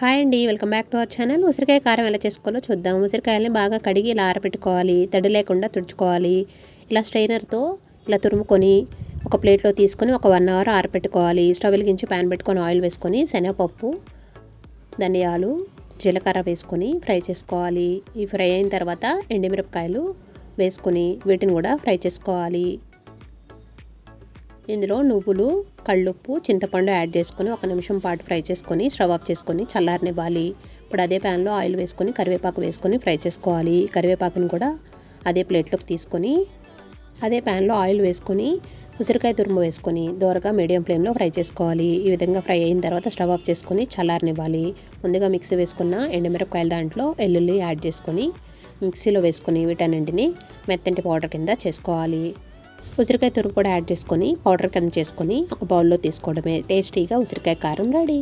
Hi అండి welcome back to our channel. ఉసిరికాయ కారం ఎలా చేసుకోవాలో చూద్దాం. ఉసిరికాయలని బాగా కడిగి ఇలా ఆరబెట్టుకోవాలి. తడి లేకుండా తుడుచుకోవాలి. ఇలా స్ట్రైనర్తో ఇలా తురుముకొని ఒక ప్లేట్లో తీసుకొని ఒక వన్ అవర్ ఆరబెట్టుకోవాలి. స్టవ్ వెలిగించి ప్యాన్ పెట్టుకొని ఆయిల్ వేసుకొని శనగపప్పు ధనియాలు జీలకర్ర వేసుకొని ఫ్రై చేసుకోవాలి. ఈ ఫ్రై అయిన తర్వాత ఎండుమిరపకాయలు వేసుకొని వీటిని కూడా ఫ్రై చేసుకోవాలి. ఇందులో నువ్వులు కళ్ళుప్పు చింతపండు యాడ్ చేసుకొని ఒక నిమిషం పాటు ఫ్రై చేసుకొని స్టవ్ ఆఫ్ చేసుకొని చల్లారనివ్వాలి. ఇప్పుడు అదే ప్యాన్లో ఆయిల్ వేసుకొని కరివేపాకు వేసుకొని ఫ్రై చేసుకోవాలి. కరివేపాకును కూడా అదే ప్లేట్లోకి తీసుకొని అదే ప్యాన్లో ఆయిల్ వేసుకొని ఉసిరికాయ తురుము వేసుకొని దోరగా మీడియం ఫ్లేమ్లో ఫ్రై చేసుకోవాలి. ఈ విధంగా ఫ్రై అయిన తర్వాత స్టవ్ ఆఫ్ చేసుకొని చల్లారనివ్వాలి. ముందుగా మిక్సీ వేసుకున్న ఎండుమిరపకాయల దాంట్లో ఎల్లుల్లి యాడ్ చేసుకొని మిక్సీలో వేసుకొని వీటన్నింటిని మెత్తంటి పౌడర్ కింద చేసుకోవాలి. ఉసిరికాయ తురుము కూడా యాడ్ చేసుకొని పౌడర్ కింద చేసుకొని ఒక బౌల్లో తీసుకోవడమే. టేస్టీగా ఉసిరికాయ కారం రెడీ.